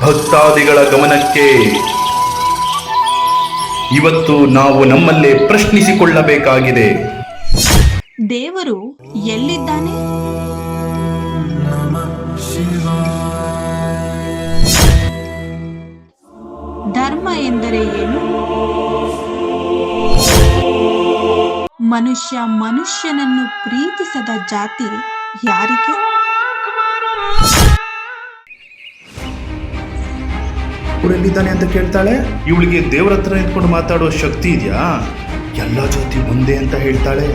ಭಕ್ತಾದಿಗಳ ಗಮನಕ್ಕೆ. ಇವತ್ತು ನಾವು ನಮ್ಮಲ್ಲೇ ಪ್ರಶ್ನಿಸಿಕೊಳ್ಳಬೇಕಾಗಿದೆ. ದೇವರು ಎಲ್ಲಿದ್ದಾನೆ? ಧರ್ಮ ಎಂದರೆ ಏನು? ಮನುಷ್ಯ ಮನುಷ್ಯನನ್ನು ಪ್ರೀತಿಸದ ಜಾತಿ ಯಾರಿಗೆ? ಊರೆಲ್ಲಿದ್ದಾನೆ ಅಂತ ಕೇಳ್ತಾಳೆ ಇವಳಿಗೆ ದೇವ್ರ ಹತ್ರ ನಿಂತ್ಕೊಂಡು ಮಾತಾಡೋ ಶಕ್ತಿ ಇದೆಯಾ ಎಲ್ಲ ಜಾತಿ ಒಂದೇ ಅಂತ ಹೇಳ್ತಾಳೆ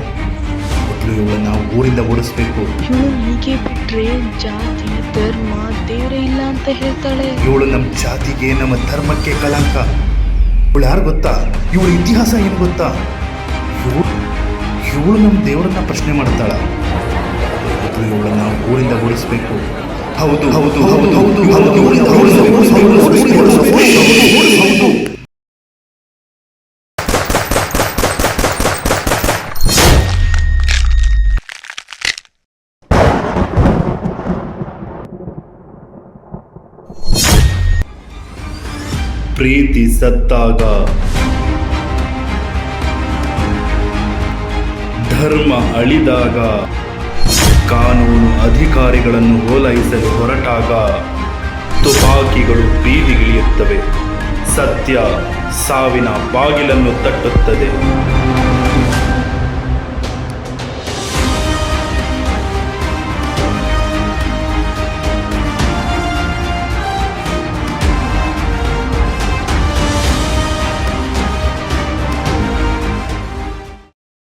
ಮೊದಲು ಇವಳನ್ನ ಊರಿಂದ ಓಡಿಸ್ಬೇಕು ಇವಳು ಹೀಗೆ ಬಿಟ್ರೆ ಜಾತಿ ಧರ್ಮ ದೇವ್ರೇ ಇಲ್ಲ ಅಂತ ಹೇಳ್ತಾಳೆ ಇವಳು ನಮ್ಮ ಜಾತಿಗೆ ನಮ್ಮ ಧರ್ಮಕ್ಕೆ ಕಳಂಕ ಇವಳು ಯಾರು ಗೊತ್ತಾ ಇವಳ ಇತಿಹಾಸ ಏನು ಗೊತ್ತಾ ಇವಳು ಇವಳು ನಮ್ಮ ದೇವರನ್ನ ಪ್ರಶ್ನೆ ಮಾಡ್ತಾಳ ಮೊದಲು ಇವಳನ್ನ ಊರಿಂದ ಓಡಿಸ್ಬೇಕು ಹೌದು ಹೌದು ಹೌದು ಹೌದು ಪ್ರೀತಿ ಸತ್ತಾಗ. ಧರ್ಮ ಅಳಿದಾಗ. ಕಾನೂನು ಅಧಿಕಾರಿಗಳನ್ನು ಓಲೈಸಲು ಹೊರಟಾಗ. ತುಪಾಕಿಗಳು ಬೀದಿಗಿಳಿಯುತ್ತವೆ. ಸತ್ಯ ಸಾವಿನ ಬಾಗಿಲನ್ನು ತಟ್ಟುತ್ತದೆ.